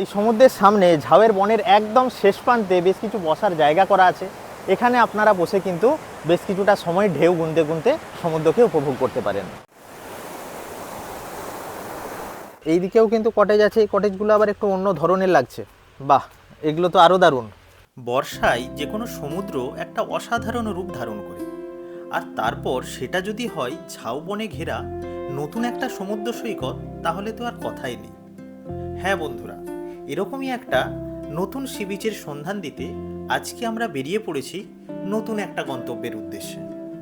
এই সমুদ্রের সামনে ঝাউয়ের বনের একদম শেষ প্রান্তে বেশ কিছু বসার জায়গা করা আছে। এখানে আপনারা বসে কিন্তু বেশ কিছুটা সময় ঢেউ গুনতে গুনতে সমুদ্রকে উপভোগ করতে পারেন। এই দিকেও কিন্তু কটেজ আছে। এই কটেজগুলো আবার একটু অন্য ধরনের লাগছে। বাহ, এগুলো তো আরও দারুণ। বর্ষায় যে কোনো সমুদ্র একটা অসাধারণ রূপ ধারণ করে। আর তারপর সেটা যদি হয় ঝাউবনে ঘেরা নতুন একটা সমুদ্র সৈকত, তাহলে তো আর কথাই নেই। হ্যাঁ বন্ধুরা এরকমই একটা নতুন সি বিচের সন্ধান দিতে আজকে আমরা বেরিয়ে পড়েছি নতুন একটা গন্তব্যের উদ্দেশ্যে।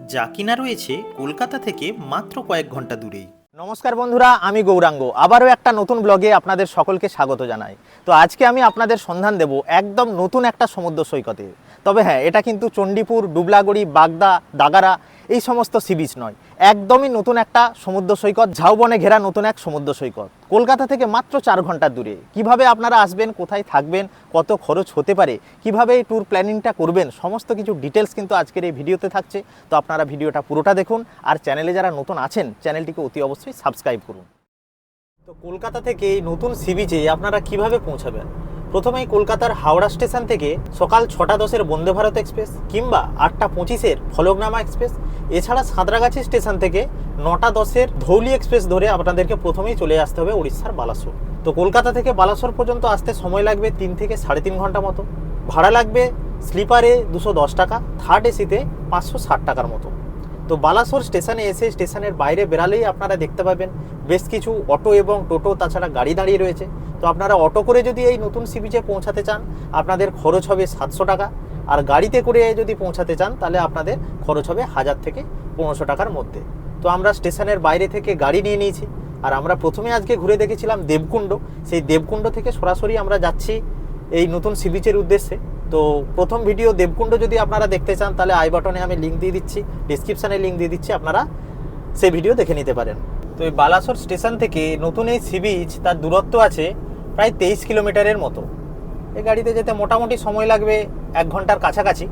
যা কিনা রয়েছে কলকাতা থেকে মাত্র কয়েক ঘণ্টা দূরেই। নমস্কার বন্ধুরা, আমি গৌরাঙ্গ। আবারও একটা নতুন ব্লগে আপনাদের সকলকে স্বাগত জানাই। তো আজকে আমি আপনাদের সন্ধান দেব একদম নতুন একটা সমুদ্র সৈকতে। তবে হ্যাঁ এটা কিন্তু চণ্ডীপুর, ডুবলাগড়ি, বাগদা, দাগারা এই সমস্ত সি বিচ নয়। একদমই নতুন একটা সমুদ্র সৈকত, ঝাউবনে ঘেরা নতুন এক সমুদ্র সৈকত। কলকাতা থেকে মাত্র চার ঘণ্টা দূরে। কীভাবে আপনারা আসবেন, কোথায় থাকবেন, কত খরচ হতে পারে, কীভাবে এই ট্যুর প্ল্যানিংটা করবেন, সমস্ত কিছু ডিটেলস কিন্তু আজকের এই ভিডিওতে থাকছে। তো আপনারা ভিডিওটা পুরোটা দেখুন আর চ্যানেলে যারা নতুন আছেন চ্যানেলটিকে অতি অবশ্যই সাবস্ক্রাইব করুন। তো কলকাতা থেকে এই নতুন সি বিচে আপনারা কীভাবে পৌঁছাবেন? প্রথমেই কলকাতার হাওড়া স্টেশন থেকে সকাল ছটা দশের বন্দে ভারত এক্সপ্রেস কিংবা আটটা পঁচিশের ফলকনামা এক্সপ্রেস। এছাড়া সাঁতরাগাছি স্টেশন থেকে নটা দশের ধৌলি এক্সপ্রেস ধরে আপনাদেরকে প্রথমেই চলে আসতে হবে উড়িষ্যার বালাসোর। তো কলকাতা থেকে বালাসোর পর্যন্ত আসতে সময় লাগবে তিন থেকে সাড়ে তিন ঘণ্টা মতো। ভাড়া লাগবে স্লিপারে দুশো দশ টাকা, থার্ড এসিতে পাঁচশো ষাট টাকার মতো। তো বালাসোর স্টেশনে এসে স্টেশনের বাইরে বেরালেই আপনারা দেখতে পাবেন বেশ কিছু অটো এবং টোটো, তাছাড়া গাড়ি দাঁড়িয়ে রয়েছে। তো আপনারা অটো করে যদি এই নতুন সি বিচে পৌঁছাতে চান, আপনাদের খরচ হবে সাতশো টাকা। আর গাড়িতে করে যদি পৌঁছাতে চান, তাহলে আপনাদের খরচ হবে হাজার থেকে পনেরোশো টাকার মধ্যে। তো আমরা স্টেশনের বাইরে থেকে গাড়ি নিয়ে নিয়েছি। আর আমরা প্রথমে আজকে ঘুরে দেখেছিলাম দেবকুণ্ড। সেই দেবকুণ্ড থেকে সরাসরি আমরা যাচ্ছি এই নতুন সি বিচের উদ্দেশ্যে। তো প্রথম ভিডিও দেবকুণ্ড যদি আপনারা দেখতে চান, তাহলে আই বাটনে আমি লিঙ্ক দিয়ে দিচ্ছি ডিসক্রিপশানে লিঙ্ক দিয়ে দিচ্ছি, আপনারা সেই ভিডিও দেখে নিতে পারেন। তো এই বালাসোর স্টেশন থেকে নতুন এই সি বিচ তার দূরত্ব আছে প্রায় তেইশ কিলোমিটারের মতো। এই গাড়িতে যেতে মোটামুটি সময় লাগবে এক ঘণ্টার কাছাকাছি।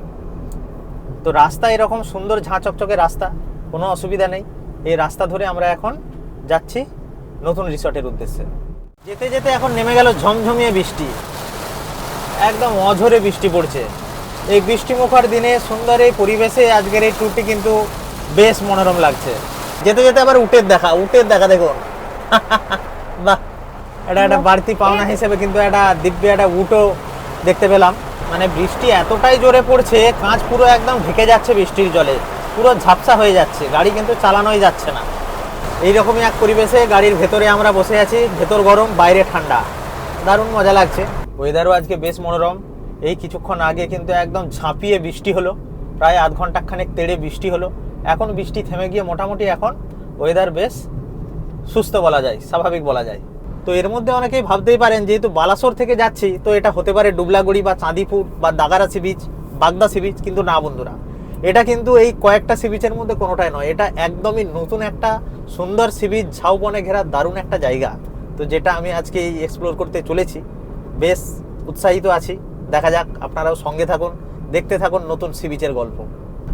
তো রাস্তা এরকম সুন্দর ঝাঁ চকচকে রাস্তা, কোনো অসুবিধা নেই। এই রাস্তা ধরে আমরা এখন যাচ্ছি নতুন রিসর্টের উদ্দেশ্যে। যেতে যেতে এখন নেমে গেল ঝমঝমিয়ে বৃষ্টি। একদম অঝরে বৃষ্টি পড়ছে। এই বৃষ্টিমুখর দিনে সুন্দর এই পরিবেশে আজকের এই ট্যুরটি কিন্তু বেশ মনোরম লাগছে। যেতে যেতে আবার উটের দেখা উটের দেখা দেখুন। বাহ, এটা একটা বাড়তি পাওনা হিসেবে কিন্তু একটা দিব্য একটা উটও দেখতে পেলাম। মানে বৃষ্টি এতটাই জোরে পড়ছে, কাঁচ পুরো একদম ঢেকে যাচ্ছে বৃষ্টির জলে। পুরো ঝাপসা হয়ে যাচ্ছে, গাড়ি কিন্তু চালানোই যাচ্ছে না। এইরকমই এক পরিবেশে গাড়ির ভেতরে আমরা বসে আছি, ভেতর গরম, বাইরে ঠান্ডা। দারুণ মজা লাগছে। ওয়েদারও আজকে বেশ মনোরম। এই কিছুক্ষণ আগে কিন্তু একদম ঝাঁপিয়ে বৃষ্টি হলো। প্রায় আধ ঘণ্টা খানেক তেড়ে বৃষ্টি হলো। এখন বৃষ্টি থেমে গিয়ে মোটামুটি এখন ওয়েদার বেশ সুস্থ বলা যায়, স্বাভাবিক বলা যায়। তো এর মধ্যে অনেকেই ভাবতেই পারেন, যেহেতু বালাসোর থেকে যাচ্ছি, তো এটা হতে পারে ডুবলাগুড়ি বা চাঁদিপুর বা Dagara sea beach Bagda sea beach কিন্তু না বন্ধুরা। এটা কিন্তু এই কয়েকটা সি বিচের মধ্যে কোনোটাই নয়। এটা একদমই নতুন একটা সুন্দর সি বিচ ঝাউবনে ঘেরা দারুণ একটা জায়গা। তো যেটা আমি আজকে এই এক্সপ্লোর করতে চলেছি। বেশ উৎসাহিত আছি। দেখা যাক আপনারাও সঙ্গে থাকুন, দেখতে থাকুন নতুন সি বিচের গল্প।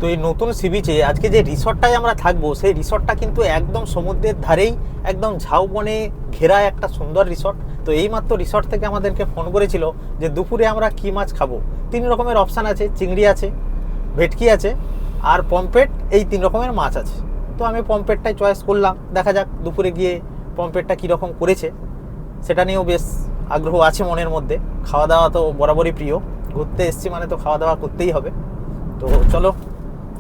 তো এই নতুন সি বিচে আজকে যে রিসর্টটায় আমরা থাকব, সেই রিসর্টটা কিন্তু একদম সমুদ্রের ধারেই, একদম ঝাউবনে ঘেরা একটা সুন্দর রিসর্ট। তো এইমাত্র রিসর্ট থেকে আমাদেরকে ফোন করেছিল যে দুপুরে আমরা কি মাছ খাব। তিন রকমের অপশান আছে, চিংড়ি আছে, ভেটকি আছে, আর পম্পেট এই তিন রকমের মাছ আছে। তো আমি পম্পেটটাই চয়েস করলাম। দেখা যাক দুপুরে গিয়ে পম্পেটটা কীরকম করেছে। সেটা নিয়েও বেশ আগ্রহ আছে মনের মধ্যে। খাওয়া দাওয়া তো বরাবরই প্রিয়। ঘুরতে এসছি মানে তো খাওয়া দাওয়া করতেই হবে। তো চলো,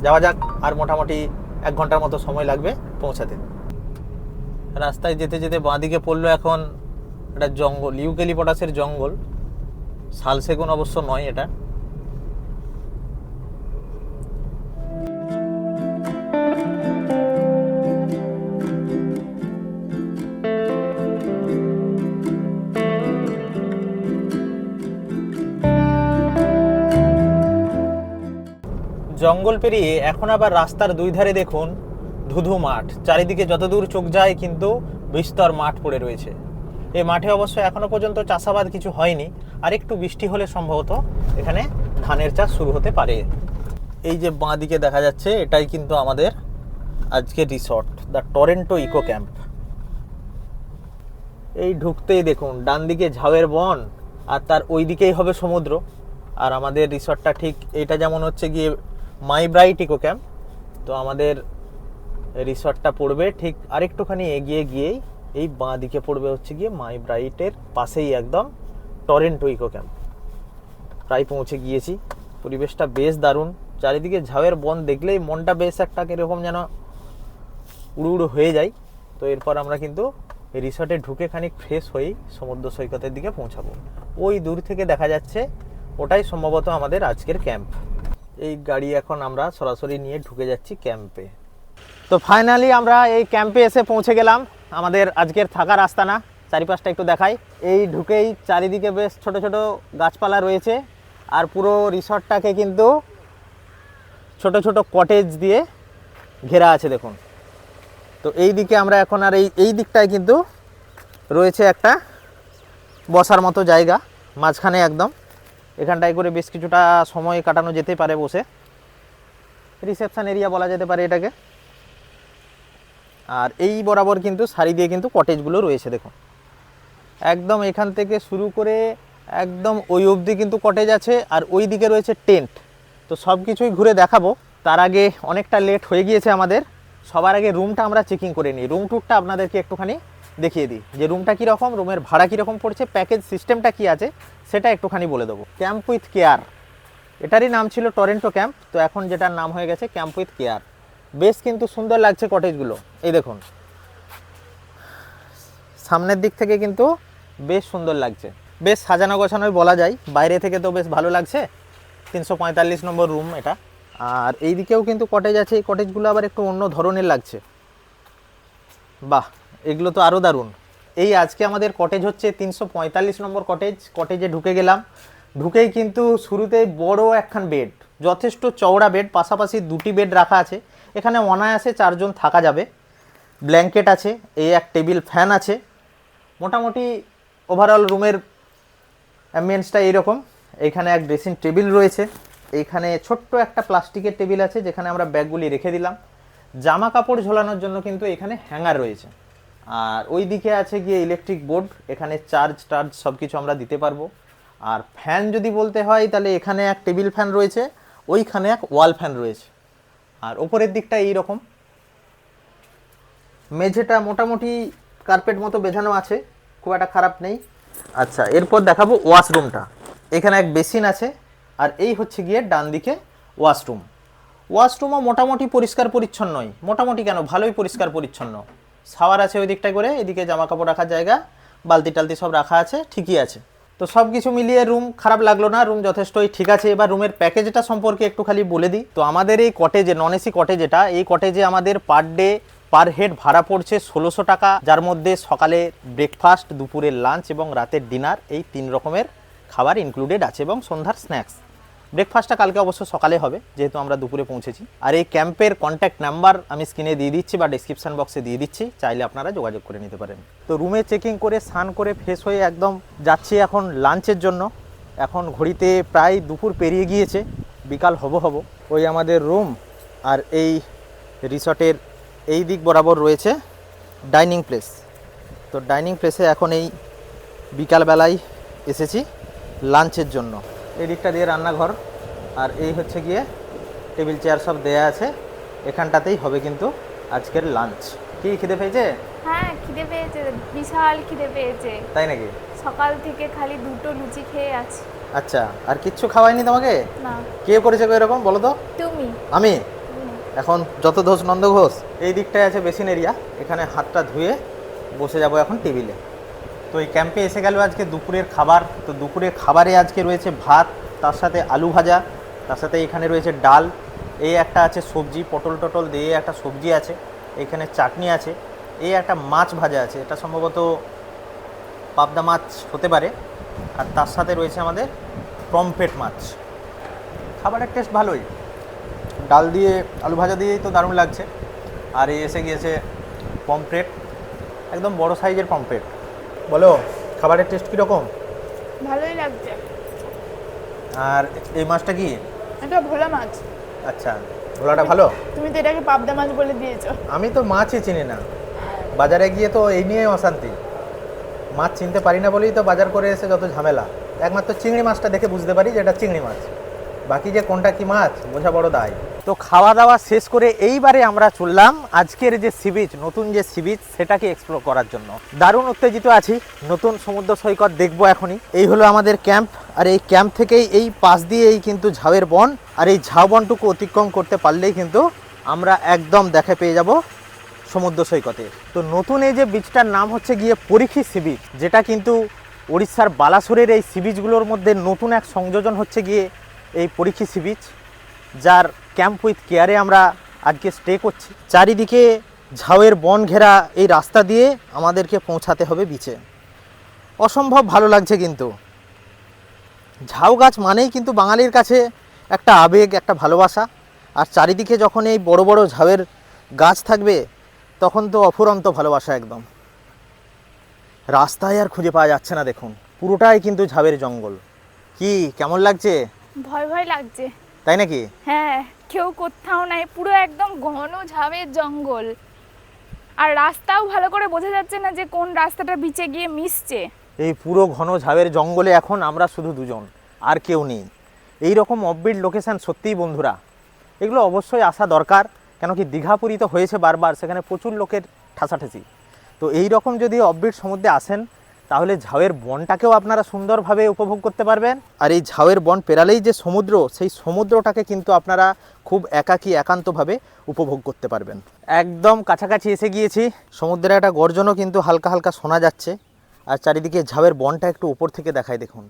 যাওয়া যাক, আর মোটামুটি এক ঘণ্টার মতো সময় লাগবে পৌঁছাতে। রাস্তায় যেতে যেতে বাঁদিকে পড়ল এখন একটা জঙ্গল, ইউকেলিপটাসের জঙ্গল। শালসেগুন অবশ্য নয় এটা। জঙ্গল পেরিয়ে এখন আবার রাস্তার দুই ধারে দেখুন ধুধু মাঠ। চারিদিকে যতদূর চোখ যায় কিন্তু বিস্তর মাঠ পড়ে রয়েছে। এই মাঠে অবশ্য এখনও পর্যন্ত চাষাবাদ কিছু হয়নি। আর একটু বৃষ্টি হলে সম্ভবত এখানে ধানের চাষ শুরু হতে পারে। এই যে বাঁ দিকে দেখা যাচ্ছে, এটাই কিন্তু আমাদের আজকে resort the Toronto eco camp এই ঢুকতেই দেখুন, ডান দিকে ঝাউয়ের বন আর তার ওই দিকেই হবে সমুদ্র। আর আমাদের রিসর্টটা ঠিক এটা যেমন হচ্ছে গিয়ে মাই ব্রাইট ইকো ক্যাম্প তো আমাদের রিসর্টটা পড়বে ঠিক আরেকটুখানি এগিয়ে গিয়েই, এই বাঁ দিকে পড়বে হচ্ছে গিয়ে মাই ব্রাইটের পাশেই একদম টরেন্টো ইকো ক্যাম্প প্রায় পৌঁছে গিয়েছি। পরিবেশটা বেশ দারুণ। চারিদিকে ঝাউয়ের বন দেখলেই মনটা বেশ একটা কীরকম যেন উড়ু উড়ু হয়ে যায়। তো এরপর আমরা কিন্তু রিসর্টে ঢুকে খানিক ফ্রেশ হয়েই সমুদ্র সৈকতের দিকে পৌঁছাবো। ওই দূর থেকে দেখা যাচ্ছে, ওটাই সম্ভবত আমাদের আজকের ক্যাম্প এই গাড়ি এখন আমরা সরাসরি নিয়ে ঢুকে যাচ্ছি ক্যাম্পে। তো ফাইনালি আমরা এই ক্যাম্পে এসে পৌঁছে গেলাম। আমাদের আজকের থাকার আস্তানা চারিপাশটা একটু দেখাই। এই ঢুকেই চারিদিকে বেশ ছোট ছোট গাছপালা রয়েছে আর পুরো রিসর্টটাকে কিন্তু ছোট ছোট কটেজ দিয়ে ঘেরা আছে দেখুন। তো এই দিকে আমরা এখন আর এই এই দিকটায় কিন্তু রয়েছে একটা বসার মতো জায়গা, মাঝখানে একদম। এখানটায় করে বেশ কিছুটা সময় কাটানো যেতে পারে বসে। রিসেপশান এরিয়া বলা যেতে পারে এটাকে। আর এই বরাবর কিন্তু সারি দিয়ে কিন্তু কটেজগুলো রয়েছে, দেখুন। একদম এখান থেকে শুরু করে একদম ওই অবধি কিন্তু কটেজ আছে, আর ওই দিকে রয়েছে টেন্ট তো সব কিছুই ঘুরে দেখাবো। তার আগে অনেকটা লেট হয়ে গিয়েছে আমাদের। সবার আগে রুমটা আমরা চেকিং করে নিই। রুম ট্যুরটা আপনাদেরকে একটুখানি দেখিয়ে দিই। যে রুমটা কীরকম রুমের ভাড়া কীরকম পড়ছে, প্যাকেজ সিস্টেমটা কী আছে, সেটা একটুখানি বলে দেবো। ক্যাম্প উইথ কেয়ার এটারই নাম ছিল টরেন্টো ক্যাম্প তো এখন যেটার নাম হয়ে গেছে ক্যাম্প উইথ কেয়ার বেশ কিন্তু সুন্দর লাগছে কটেজগুলো এই দেখুন। সামনের দিক থেকে কিন্তু বেশ সুন্দর লাগছে। বেশ সাজানো গোছানোই বলা যায়। বাইরে থেকে তো বেশ ভালো লাগছে। তিনশো পঁয়তাল্লিশ নম্বর রুম এটা। আর এই দিকেও কিন্তু কটেজ আছে। এই কটেজগুলো আবার একটু অন্য ধরনের লাগছে। বাহ! এগুলো তো আরও দারুণ। এই আজকে আমাদের কটেজ হচ্ছে তিনশো পঁয়তাল্লিশ নম্বর কটেজ কটেজে ঢুকে গেলাম। ঢুকেই কিন্তু শুরুতেই বড় একখান বেড যথেষ্ট চওড়া বেড পাশাপাশি দুটি বেড রাখা আছে। এখানে অনায়াসে চারজন থাকা যাবে। ব্ল্যাঙ্কেট আছে এই এক টেবিল ফ্যান আছে। মোটামুটি ওভারঅল রুমের অ্যাম্বিয়েন্সটা এইরকম। এখানে এক ড্রেসিং টেবিল রয়েছে। এইখানে ছোট্ট একটা প্লাস্টিকের টেবিল আছে, যেখানে আমরা ব্যাগগুলি রেখে দিলাম। জামা কাপড় ঝোলানোর জন্য কিন্তু এখানে হ্যাঙ্গার রয়েছে। আর ওই দিকে আছে গিয়ে ইলেকট্রিক বোর্ড এখানে চার্জ টার্জ সব কিছু আমরা দিতে পারব। আর ফ্যান যদি বলতে হয়, তাহলে এখানে এক টেবিল ফ্যান রয়েছে, ওইখানে এক ওয়াল ফ্যান রয়েছে। আর ওপরের দিকটা এই রকম মেঝেটা মোটামুটি কার্পেট মতো বেছানো আছে, খুব একটা খারাপ নেই। আচ্ছা এরপর দেখাবো ওয়াশরুমটা এখানে এক বেসিন আছে, আর এই হচ্ছে গিয়ে ডান দিকে ওয়াশরুম ওয়াশরুমও মোটামুটি পরিষ্কার পরিচ্ছন্নই মোটামুটি কেন? ভালোই পরিষ্কার পরিচ্ছন্ন। শাওয়ার আছে ওই দিকটা করে, এদিকে জামা কাপড় রাখার জায়গা বালতি টালতি সব রাখা আছে, ঠিকই আছে। তো সব কিছু মিলিয়ে রুম খারাপ লাগল না, রুম যথেষ্টই ঠিক আছে। এবার রুমের প্যাকেজটা সম্পর্কে একটু খালি বলে দিই। তো আমাদের এই কটেজে নন এসি কটেজ এটা, এই কটেজে আমাদের পার ডে পার হেড ভাড়া পড়ছে ষোলোশো টাকা। যার মধ্যে সকালে ব্রেকফাস্ট দুপুরের লাঞ্চ এবং রাতের ডিনার এই তিন রকমের খাবার ইনক্লুডেড আছে এবং সন্ধ্যার স্ন্যাক্স ব্রেকফাস্টটা কালকে অবশ্য সকালে হবে, যেহেতু আমরা দুপুরে পৌঁছেছি। আর এই ক্যাম্পের কন্ট্যাক্ট নাম্বার আমি স্ক্রিনে দিয়ে দিচ্ছি বা ডিসক্রিপশন বক্সে দিয়ে দিচ্ছি, চাইলে আপনারা যোগাযোগ করে নিতে পারেন। তো রুমে চেকিং করে, স্নান করে ফ্রেশ হয়ে একদম যাচ্ছি এখন লাঞ্চের জন্য। এখন ঘড়িতে প্রায় দুপুর পেরিয়ে গিয়েছে, বিকাল হব হব। ওই আমাদের রুম আর এই রিসর্টের এই দিক বরাবর রয়েছে ডাইনিং প্লেস তো ডাইনিং প্লেসে এখন এই বিকালবেলায় এসেছি লাঞ্চের জন্য। এই দিকটা দিয়ে রান্নাঘর। আর এই হচ্ছে গিয়ে টেবিল চেয়ার সব দেয়া আছে। এখানটাতেই হবে কিন্তু আজকের লাঞ্চ। কি খিদে পেয়েছে? হ্যাঁ খিদে পেয়েছে বিশাল খিদে পেয়েছে। তাই নাকি? সকাল থেকে খালি দুটো লুচি খেয়ে আছি। আচ্ছা আর কিচ্ছু খাওয়াইনি তোমাকে? না। কে করেছে এরকম বলো তো? তুমি। আমি? এখন যত দোষ নন্দ ঘোষ এই দিকটায় আছে বেসিন এরিয়া এখানে হাতটা ধুয়ে বসে যাব এখন টেবিলে। তো এই ক্যাম্পে এসে গেল আজকে দুপুরের খাবার। তো দুপুরের খাবারে আজকে রয়েছে ভাত, তার সাথে আলু ভাজা, তার সাথে এখানে রয়েছে ডাল। এই একটা আছে সবজি, পটল টটল দিয়ে একটা সবজি আছে, এখানে চাটনি আছে এই একটা মাছ ভাজা আছে। এটা সম্ভবত পাবদা মাছ হতে পারে। আর তার সাথে রয়েছে আমাদের পমফ্রেট মাছ। খাবারের টেস্ট ভালোই। ডাল দিয়ে আলু ভাজা দিয়েই তো দারুণ লাগছে। আর এই এসে গিয়েছে পমফ্রেট। একদম বড় সাইজের পমফ্রেট। বলো খাবারের টেস্ট কীরকম? ভালোই লাগছে। আর এই মাছটা কি? এটা ভোলা মাছ। আচ্ছা ভোলাটা ভালো? তুমি তো এটাকে পাবদা মাছ বলে দিয়েছ। আমি তো মাছই চিনি না। বাজারে গিয়ে তো এই নিয়ে অশান্তি। মাছ চিনতে পারি না বলেই তো বাজার করে এসে যত ঝামেলা। একমাত্র চিংড়ি মাছটা দেখে বুঝতে পারি যে এটা চিংড়ি মাছ। বাকি যে কোনটা কি মাছ বোঝা বড় দায়। তো খাওয়া দাওয়া শেষ করে এইবারে আমরা চললাম আজকের যে সি বিচ নতুন যে সি বিচ সেটাকে এক্সপ্লোর করার জন্য। দারুণ উত্তেজিত আছি, নতুন সমুদ্র সৈকত দেখব এখনই। এই হলো আমাদের ক্যাম্প আর এই ক্যাম্প থেকেই এই পাশ দিয়েই কিন্তু ঝাউয়ের বন, আর এই ঝাউ বনটুকু অতিক্রম করতে পারলেই কিন্তু আমরা একদম দেখে পেয়ে যাব সমুদ্র সৈকতে। তো নতুন এই যে বিচটার নাম হচ্ছে গিয়ে পরিখি সি বিচ যেটা কিন্তু উড়িষ্যার বালাসুরের এই সি বিচগুলোর মধ্যে নতুন এক সংযোজন হচ্ছে গিয়ে এই পরিখি সি বিচ যার ক্যাম্প উইথ কেয়ারে আমরা আজকে স্টে করছি। চারিদিকে ঝাউয়ের বন ঘেরা এই রাস্তা দিয়ে আমাদেরকে পৌঁছাতে হবে বিচে অসম্ভব ভালো লাগছে কিন্তু। ঝাউ গাছ মানেই কিন্তু বাঙালির কাছে একটা আবেগ একটা ভালোবাসা। আর চারিদিকে যখন এই বড় বড় ঝাউয়ের গাছ থাকবে তখন তো অফুরন্ত ভালোবাসা একদম। রাস্তায় আর খুঁজে পাওয়া যাচ্ছে না দেখুন পুরোটাই কিন্তু ঝাউয়ের জঙ্গল। কি কেমন লাগছে? ভয় ভয় লাগছে। তাই নাকি? হ্যাঁ। কেউ কোথাও নাই, পুরো একদম ঘন ঝাবের জঙ্গল। আর রাস্তাও ভালো করে বোঝা যাচ্ছে না যে কোন রাস্তাটা বিচে গিয়ে মিশছে। এই পুরো ঘন ঝাউয়ের জঙ্গলে এখন আমরা শুধু দুজন, আর কেউ নেই। এই রকম অফবিট লোকেশান সত্যিই বন্ধুরা, এগুলো অবশ্যই আসা দরকার, কেন কি দীঘাপুরি তো হয়েছে বারবার, সেখানে প্রচুর লোকের ঠাসাঠাসি। তো এই রকম যদি অফবিট সমুদ্রে আসেন তাহলে ঝাউয়ের বনটাকেও আপনারা সুন্দরভাবে উপভোগ করতে পারবেন। আর এই ঝাউয়ের বন পেরালেই যে সমুদ্র, সেই সমুদ্রটাকে কিন্তু আপনারা খুব একাকী, একান্তভাবে উপভোগ করতে পারবেন। একদম কাছাকাছি এসে গিয়েছি। সমুদ্রের একটা গর্জনও কিন্তু হালকা হালকা শোনা যাচ্ছে। আর চারিদিকে ঝাউয়ের বনটা একটু উপর থেকে দেখায় দেখুন।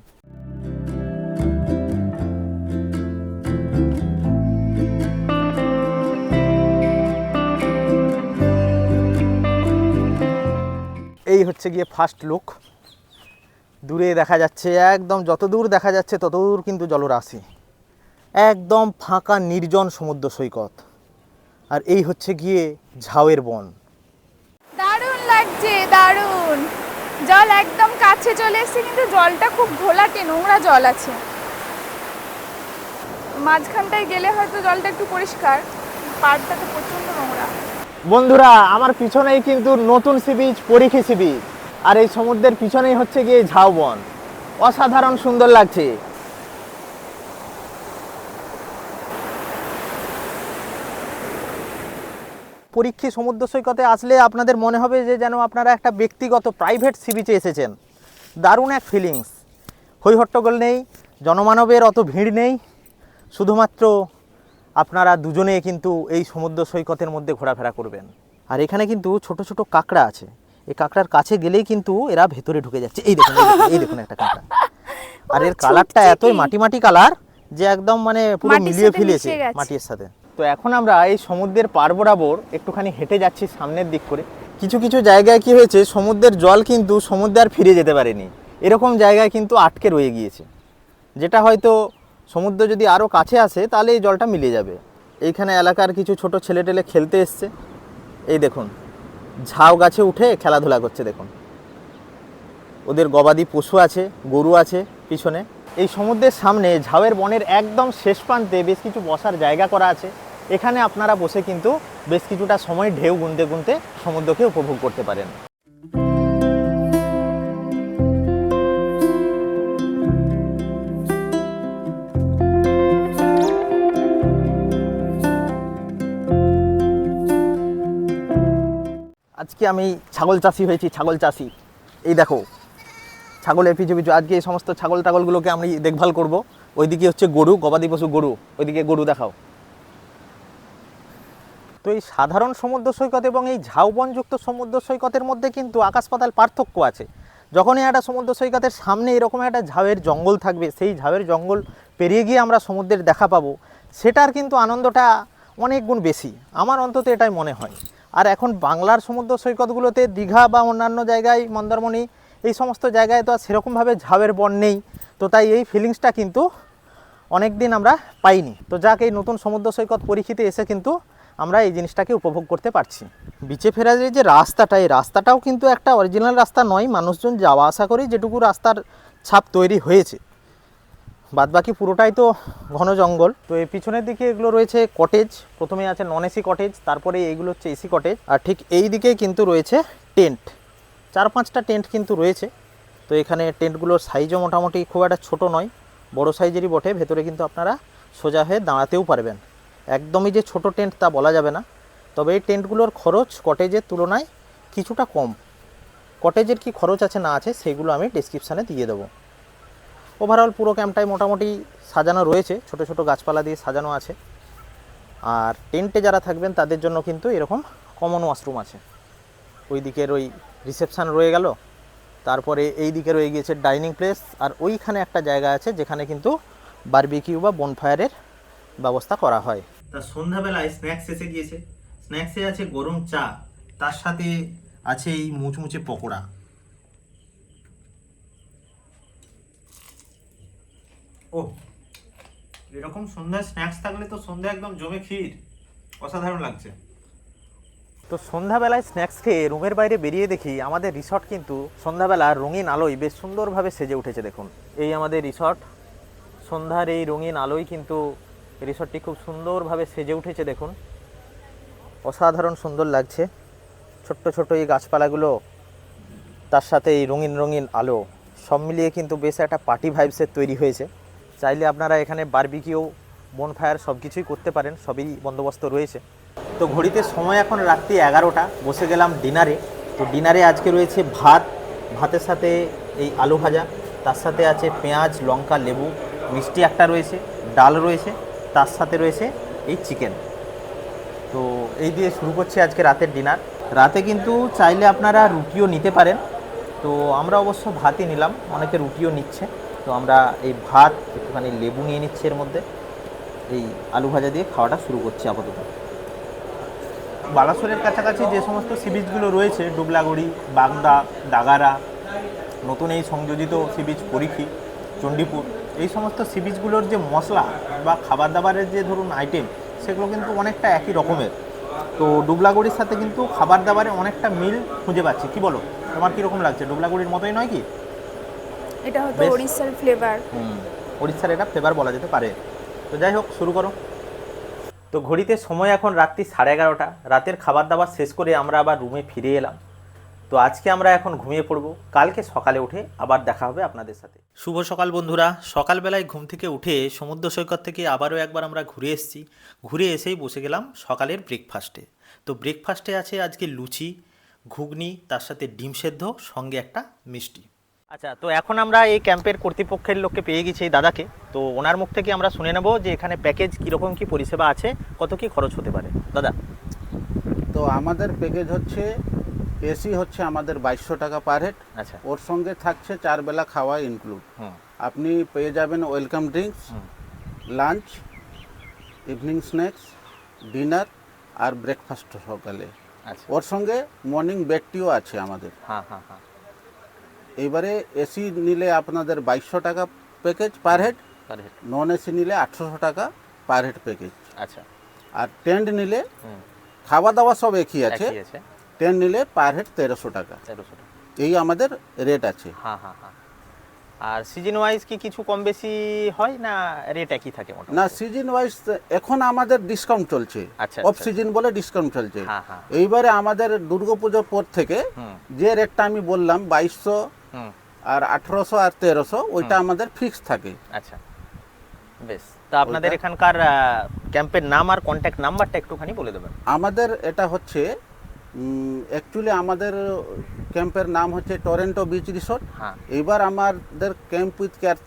এই হচ্ছে গিয়ে ফার্স্ট লুক দূরে দেখা যাচ্ছে একদম যত দূর দেখা যাচ্ছে তত দূর কিন্তু জলরাশি। একদম ফাঁকা নির্জন সমুদ্র সৈকত। আর এই হচ্ছে গিয়ে ঝাউয়ের বন। দারুণ লাগছে দারুণ। জল একদম কাছে চলে এসেছে কিন্তু জলটা খুব ঘোলাটে নোংরা জল আছে। মাঝখানটায় গেলে হয়তো জলটা একটু পরিষ্কার পাড়টা তো প্রচণ্ড নোংরা। বন্ধুরা আমার পিছনেই কিন্তু নতুন sea beach Parikhi sea beach. আর এই সমুদ্রের পিছনেই হচ্ছে গিয়ে ঝাউবন অসাধারণ সুন্দর লাগছে। পরীক্ষী সমুদ্র সৈকতে আসলে আপনাদের মনে হবে যে যেন আপনারা একটা ব্যক্তিগত প্রাইভেট সি বিচে এসেছেন। দারুণ এক ফিলিংস হইহট্টগোল নেই, জনমানবের অত ভিড় নেই। শুধুমাত্র আপনারা দুজনে কিন্তু এই সমুদ্র সৈকতের মধ্যে ঘোরাফেরা করবেন। আর এখানে কিন্তু ছোট ছোট কাঁকড়া আছে। এই কাঁকড়ার কাছে গেলেই কিন্তু এরা ভেতরে ঢুকে যাচ্ছে। এই দেখুন এই দেখুন, একটা কাঁকড়া। আর এর কালারটা এতই মাটি মাটি কালার যে একদম মানে পুরো মিলিয়ে ফেলেছে মাটির সাথে। তো এখন আমরা এই সমুদ্রের পার বরাবর একটুখানি হেঁটে যাচ্ছি সামনের দিক করে। কিছু কিছু জায়গায় কি হয়েছে সমুদ্রের জল কিন্তু সমুদ্রে আর ফিরে যেতে পারেনি। এরকম জায়গায় কিন্তু আটকে রয়ে গিয়েছে। যেটা হয়তো সমুদ্র যদি আরও কাছে আসে তাহলে এই জলটা মিলে যাবে। এইখানে এলাকার কিছু ছোট ছেলে টেলে খেলতে এসছে। এই দেখুন ঝাউ গাছে উঠে খেলাধুলা করছে, দেখুন। ওদের গবাদি পশু আছে, গরু আছে পিছনে। এই সমুদ্রের সামনে ঝাউয়ের বনের একদম শেষ প্রান্তে বেশ কিছু বসার জায়গা করা আছে। এখানে আপনারা বসে কিন্তু বেশ কিছুটা সময় ঢেউ গুনতে গুনতে সমুদ্রকে উপভোগ করতে পারেন। আজকে আমি ছাগল চাষি হয়েছি, ছাগল চাষি। এই দেখো ছাগলের পিছু পিছু আজকে এই সমস্ত ছাগল টাগলগুলোকে আমি দেখভাল করব। ওইদিকে হচ্ছে গরু, গবাদি পশু গরু, ওইদিকে গরু দেখাও। তো এই সাধারণ সমুদ্র সৈকত এবং এই ঝাউবনযুক্ত সমুদ্র সৈকতের মধ্যে কিন্তু আকাশ পাতাল পার্থক্য আছে। যখনই একটা সমুদ্র সৈকতের সামনে এরকম একটা ঝাউয়ের জঙ্গল থাকবে, সেই ঝাউয়ের জঙ্গল পেরিয়ে গিয়ে আমরা সমুদ্রের দেখা পাবো, সেটার কিন্তু আনন্দটা অনেক গুণ বেশি। আমার অন্তত এটাই মনে হয়। আর এখন বাংলার সমুদ্র সৈকতগুলোতে দীঘা বা অন্যান্য জায়গায় মন্দারমণি, এই সমস্ত জায়গায় তো আর সেরকমভাবে ঝাউয়ের বন নেই। তো তাই এই ফিলিংসটা কিন্তু অনেক দিন আমরা পাইনি। তো যাক, এই নতুন সমুদ্র সৈকত পরীক্ষিতে এসে কিন্তু আমরা এই জিনিসটাকে উপভোগ করতে পারছি। বিচে ফেরার যে রাস্তাটা, এই রাস্তাটাও কিন্তু একটা অরিজিনাল রাস্তা নয়। মানুষজন যাওয়া আসা করে যেটুকু রাস্তার ছাপ তৈরি হয়েছে। বাদবাকি পুরোটাই তো ঘন জঙ্গল। তো এই পিছনের দিকে এগুলো রয়েছে কটেজ প্রথমে আছে নন এসি কটেজ তারপরে এইগুলো হচ্ছে এসি কটেজ আর ঠিক এই দিকেই কিন্তু রয়েছে টেন্ট চার পাঁচটা টেন্ট কিন্তু রয়েছে। তো এখানে টেন্টগুলোর সাইজও মোটামুটি খুব একটা ছোট নয়। বড় সাইজেরই বটে। ভেতরে কিন্তু আপনারা সোজা হয়ে দাঁড়াতেও পারবেন। একদমই যে ছোট টেন্ট তা বলা যাবে না। তবে এই টেন্টগুলোর খরচ কটেজের তুলনায় কিছুটা কম। কটেজের কি খরচ আছে না আছে, সেগুলো আমি ডিসক্রিপশানে দিয়ে দেবো। ওভারঅল পুরো ক্যাম্পটাই মোটামুটি সাজানো রয়েছে। ছোট ছোট গাছপালা দিয়ে সাজানো আছে। আর টেন্টে যারা থাকবেন, তাদের জন্য কিন্তু এরকম কমন ওয়াশরুম আছে। ওই দিকের ওই রিসেপশান রয়ে গেল। তারপরে এই দিকে রয়ে গিয়েছে ডাইনিং প্লেস আর ওইখানে একটা জায়গা আছে, যেখানে কিন্তু বারবিকিউ বা বনফায়ারের ব্যবস্থা করা হয়। তা সন্ধ্যাবেলায় স্ন্যাক্স এসে গিয়েছে। স্ন্যাক্সে আছে গরম চা, তার সাথে আছে এই মুচমুচে পকোড়া। ও, এরকম সন্ধ্যায় স্ন্যাক্স থাকলে তো সন্ধ্যা একদম জমে ক্ষীর। অসাধারণ লাগছে। তো সন্ধ্যাবেলায় স্ন্যাক্স খেয়ে রুমের বাইরে বেরিয়ে দেখি আমাদের রিসর্ট কিন্তু সন্ধ্যাবেলা রঙিন আলোয় বেশ সুন্দরভাবে সেজে উঠেছে, দেখুন। এই আমাদের রিসর্ট সন্ধ্যার এই রঙিন আলোয় কিন্তু রিসর্টটি খুব সুন্দরভাবে সেজে উঠেছে, দেখুন। অসাধারণ সুন্দর লাগছে। ছোট্ট ছোট এই গাছপালাগুলো, তার সাথে এই রঙিন রঙিন আলো, সব মিলিয়ে কিন্তু বেশ একটা পার্টি ভাইবসের তৈরি হয়েছে। চাইলে আপনারা এখানে বারবিকিউ বনফায়ার সব কিছুই করতে পারেন, সবই বন্দোবস্ত রয়েছে। তো ঘড়িতে সময় এখন রাত্রি এগারোটা, বসে গেলাম ডিনারে তো ডিনারে আজকে রয়েছে ভাত, ভাতের সাথে এই আলু ভাজা, তার সাথে আছে পেঁয়াজ, লঙ্কা, লেবু, মিষ্টি একটা রয়েছে, ডাল রয়েছে, তার সাথে রয়েছে এই চিকেন তো এই দিয়ে শুরু করছি আজকে রাতের ডিনার রাতে কিন্তু চাইলে আপনারা রুটিও নিতে পারেন। তো আমরা অবশ্য ভাতই নিলাম, অনেকে রুটিও নিচ্ছে। তো আমরা এই ভাত, একটুখানি লেবু নিয়ে নিচ্ছি এর মধ্যে। এই আলু ভাজা দিয়ে খাওয়াটা শুরু করছি আপাতত। বালাসোরের কাছাকাছি যে সমস্ত সি বিচগুলো রয়েছে, ডুবলাগড়ি, বাগদা, দাগারা, নতুন এই সংযোজিত সি বিচ পরিখি, চণ্ডীপুর, এই সমস্ত সি বিচগুলোর যে মশলা বা খাবার দাবারের যে ধরুন আইটেম সেগুলো কিন্তু অনেকটা একই রকমের। তো ডুবলাগড়ির সাথে কিন্তু খাবার দাবারে অনেকটা মিল খুঁজে পাচ্ছি। কি বলো? তোমার কীরকম লাগছে? ডুবলাগড়ির মতোই নয় কি? এটা হতো ওড়িশার ফ্লেভার হুম উড়িষ্যার এটা ফ্লেভার বলা যেতে পারে। তো যাই হোক শুরু করো। তো ঘড়িতে সময় এখন রাত্রি সাড়ে এগারোটা। রাতের খাবার দাবার শেষ করে আমরা আবার রুমে ফিরে এলাম। তো আজকে আমরা এখন ঘুমিয়ে পড়ব। কালকে সকালে উঠে আবার দেখা হবে আপনাদের সাথে। শুভ সকাল বন্ধুরা। সকালবেলায় ঘুম থেকে উঠে সমুদ্র সৈকত থেকে আবারও একবার আমরা ঘুরে এসেছি। ঘুরে এসেই বসে গেলাম সকালের ব্রেকফাস্টে তো ব্রেকফাস্টে আছে আজকে লুচি ঘুগনি তার সাথে ডিম সেদ্ধ সঙ্গে একটা মিষ্টি। আচ্ছা তো এখন আমরা এই ক্যাম্পের কর্তৃপক্ষের লোককে পেয়ে গেছি এই দাদাকে। তো ওনার মুখ থেকে আমরা শুনে নেব যে এখানে প্যাকেজ কীরকম কী পরিষেবা আছে কত কী খরচ হতে পারে। দাদা। তো আমাদের প্যাকেজ হচ্ছে এসি হচ্ছে আমাদের বাইশশো টাকা পার হেড আচ্ছা। ওর সঙ্গে থাকছে চার বেলা খাওয়া ইনক্লুড আপনি পেয়ে যাবেন welcome drinks lunch evening snacks dinner আর ব্রেকফাস্ট সকালে। আচ্ছা। ওর সঙ্গে মর্নিং ব্রেকটিও আছে আমাদের। হ্যাঁ হ্যাঁ হ্যাঁ। এবারে এসি নিলে আপনাদের বাইশশো টাকা package per head per head non AC নিলে আটশোশো টাকা পার হেড প্যাকেজ আচ্ছা। আর টেন্ট নিলে খাওয়া দাওয়া সব একই আছে। টেন্ট নিলে পার হেড তেরোশো টাকা। তেরোশো টাকা। এই আমাদের রেট আছে। হ্যাঁ হ্যাঁ হ্যাঁ। আর সিজন ওয়াইজ কি কিছু কম বেশি হয় না রেট একই থাকে না সিজন ওয়াইজ এখন আমাদের ডিসকাউন্ট চলছে। আচ্ছা, অফ আচ্ছা। সিজন বলে ডিসকাউন্ট চলছে। এইবারে আমাদের দুর্গাপুজোর পর থেকে যে রেটটা আমি বললাম বাইশশো আর আঠেরোশো আর তেরোশো ওইটা আমাদের ফিক্স থাকে। আচ্ছা। বেশ। তা আপনাদের এখানকার ক্যাম্পের নাম আর কন্ট্যাক্ট নাম্বারটা একটুখানি বলে দেবেন। আমাদের এটা হচ্ছে অ্যাকচুয়ালি আমাদের ক্যাম্পের নাম হচ্ছে টরেন্টো বিচ রিসোর্ট হ্যাঁ। এইবার আমাদের ক্যাম্প উইথ কেয়ার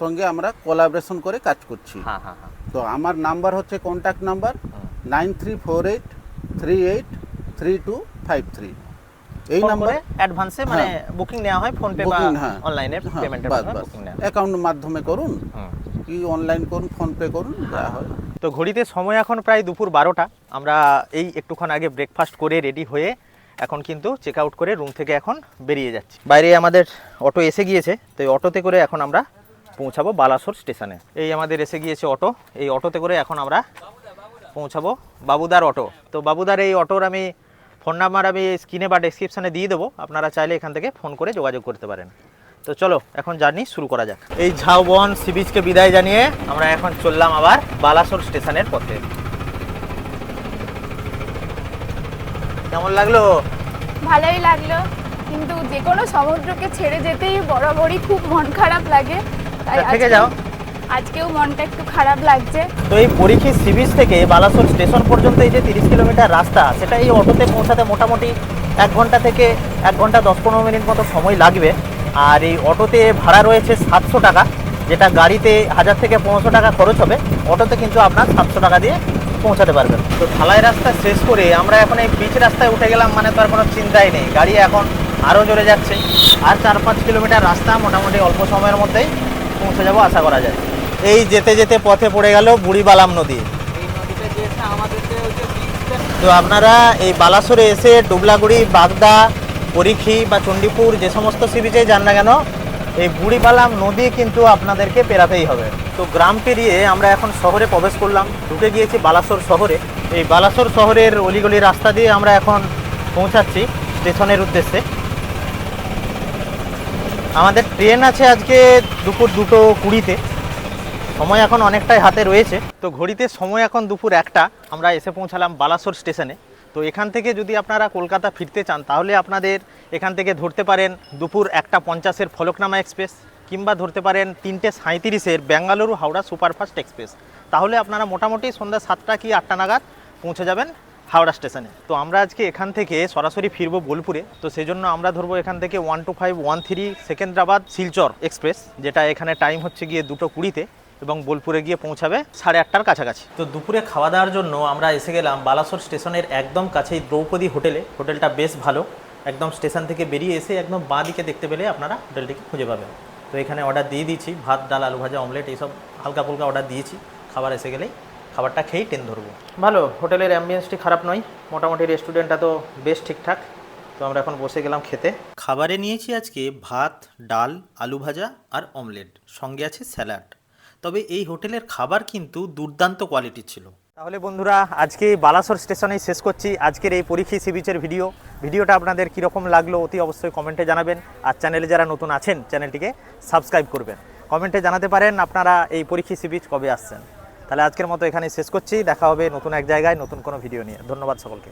সঙ্গে আমরা কোলাবরেশন করে কাজ করছি। হ্যাঁ হ্যাঁ হ্যাঁ। তো আমার নাম্বার হচ্ছে contact number nine three four eight three eight three two five three এই নাম্বার অ্যাডভান্সে মানে বুকিং নেওয়া হয় ফোন পে বা হ্যাঁ। অনলাইনে হ্যাঁ, পেমেন্টের মাধ্যমে বুকিং নেওয়া হয়। অ্যাকাউন্টের মাধ্যমে করুন। কি অনলাইন করুন ফোন পে করুন হয়। তো ঘড়িতে সময় এখন প্রায় দুপুর বারোটা। আমরা এই একটুক্ষণ আগে ব্রেকফাস্ট করে রেডি হয়ে এখন কিন্তু চেক আউট করে রুম থেকে এখন বেরিয়ে যাচ্ছি। বাইরে আমাদের অটো এসে গিয়েছে তো এই অটোতে করে এখন আমরা পৌঁছাবো বালাসোর স্টেশনে। এই আমাদের এসে গিয়েছে অটো এই অটোতে করে এখন আমরা পৌঁছাবো বাবুদার অটো। তো বাবুদার এই অটোর আমি ফোন নাম্বার আমি স্ক্রিনে বা ডেসক্রিপশানে দিয়ে দেবো। আপনারা চাইলে এখান থেকে ফোন করে যোগাযোগ করতে পারেন। তো চলো এখন জার্নি শুরু করা যাক। এই ঝাউবন সি বিচকে বিদায় জানিয়ে আমরা এখন চললাম আবার বালাসোর স্টেশনের পথে। কেমন লাগল? ভালোই লাগল। কিন্তু যে কোনো সমুদ্রকে ছেড়ে যেতেই বরাবরই খুব মন খারাপ লাগে। থেকে যাও। আজকেও মনটা একটু খারাপ লাগছে। তো এই পরীক্ষী সি বিচ থেকে বালাসোর স্টেশন পর্যন্ত এই যে তিরিশ কিলোমিটার রাস্তা সেটা এই অটোতে পৌঁছাতে মোটামুটি এক ঘণ্টা থেকে এক ঘণ্টা দশ পনেরো মিনিট মতো সময় লাগবে। আর এই অটোতে ভাড়া রয়েছে সাতশো টাকা যেটা গাড়িতে হাজার থেকে পনেরোশো টাকা খরচ হবে। অটোতে কিন্তু আপনার সাতশো টাকা দিয়ে পৌঁছাতে পারবেন। তো ঢালাই রাস্তা শেষ করে আমরা এখন এই পিচ রাস্তায় উঠে গেলাম মানে তো আর কোনো চিন্তাই নেই। গাড়ি এখন আরও জোরে যাচ্ছে। আর চার পাঁচ কিলোমিটার রাস্তা মোটামুটি অল্প সময়ের মধ্যেই পৌঁছে যাব আশা করা যায়। এই যেতে যেতে পথে পড়ে গেল বুড়িবালাম নদী। তো আপনারা এই বালাসোরে এসে ডুবলাগুড়ি, বাগদা, পরিখি বা চণ্ডীপুর যে সমস্ত সি বিচে যান না কেন, এই বুড়িবালাম নদী কিন্তু আপনাদেরকে পেরাতেই হবে। তো গ্রাম পেরিয়ে আমরা এখন শহরে প্রবেশ করলাম, ঢুকে গিয়েছি বালাসোর শহরে। এই বালাসোর শহরের অলিগলি রাস্তা দিয়ে আমরা এখন পৌঁছাচ্ছি স্টেশনের উদ্দেশ্যে। আমাদের ট্রেন আছে আজকে দুপুর দুটো কুড়িতে। সময় এখন অনেকটাই হাতে রয়েছে। তো ঘড়িতে সময় এখন দুপুর একটা, আমরা এসে পৌঁছালাম বালাসোর স্টেশনে। তো এখান থেকে যদি আপনারা কলকাতা ফিরতে চান, তাহলে আপনাদের এখান থেকে ধরতে পারেন দুপুর একটা পঞ্চাশের ফলকনামা এক্সপ্রেস, কিংবা ধরতে পারেন তিনটে সাঁত্রিশের বেঙ্গালুরু হাওড়া সুপারফাস্ট এক্সপ্রেস। তাহলে আপনারা মোটামুটি সন্ধ্যা সাতটা কি আটটা নাগাদ পৌঁছে যাবেন হাওড়া স্টেশনে। তো আমরা আজকে এখান থেকে সরাসরি ফিরবো বোলপুরে। তো সেই জন্য আমরা ধরবো এখান থেকে one two five, one three Secunderabad Silchar express, যেটা এখানে টাইম হচ্ছে গিয়ে দুটো কুড়িতে। এবং বোলপুরে গিয়ে পৌঁছাবে সাড়ে আটটার কাছাকাছি। তো দুপুরে খাওয়া দাওয়ার জন্য আমরা এসে গেলাম বালাসোর স্টেশনের একদম কাছেই দ্রৌপদী হোটেলে। হোটেলটা বেশ ভালো। একদম স্টেশন থেকে বেরিয়ে এসে একদম বাঁ দিকে দেখতে পেলে আপনারা হোটেলটিকে খুঁজে পাবেন। তো এখানে অর্ডার দিয়ে দিয়েছি ভাত ডাল আলু ভাজা অমলেট এইসব হালকা ফুলকা অর্ডার দিয়েছি। খাবার এসে গেলেই খাবারটা খেয়েই ট্রেন ধরবো। ভালো হোটেলের অ্যাম্বিয়েন্সটি খারাপ নয়। মোটামুটি রেস্টুরেন্টটা তো বেশ ঠিকঠাক। তো আমরা এখন বসে গেলাম খেতে। খাবারে নিয়েছি আজকে ভাত ডাল আলু ভাজা আর অমলেট সঙ্গে আছে স্যালাড তবে এই হোটেলের খাবার কিন্তু দুর্দান্ত কোয়ালিটির ছিল। তাহলে বন্ধুরা, আজকে বালাসোর স্টেশনেই শেষ করছি। আজকের এই পরীক্ষী সি বিচের ভিডিও। ভিডিওটা আপনাদের কীরকম লাগল অতি অবশ্যই কমেন্টে জানাবেন। আর চ্যানেলে যারা নতুন আছেন, চ্যানেলটিকে সাবস্ক্রাইব করবেন। কমেন্টে জানাতে পারেন আপনারা এই পরীক্ষী সি বিচ কবে আসছেন। তাহলে আজকের মতো এখানেই শেষ করছি। দেখা হবে নতুন এক জায়গায় নতুন কোনো ভিডিও নিয়ে। ধন্যবাদ সকলকে।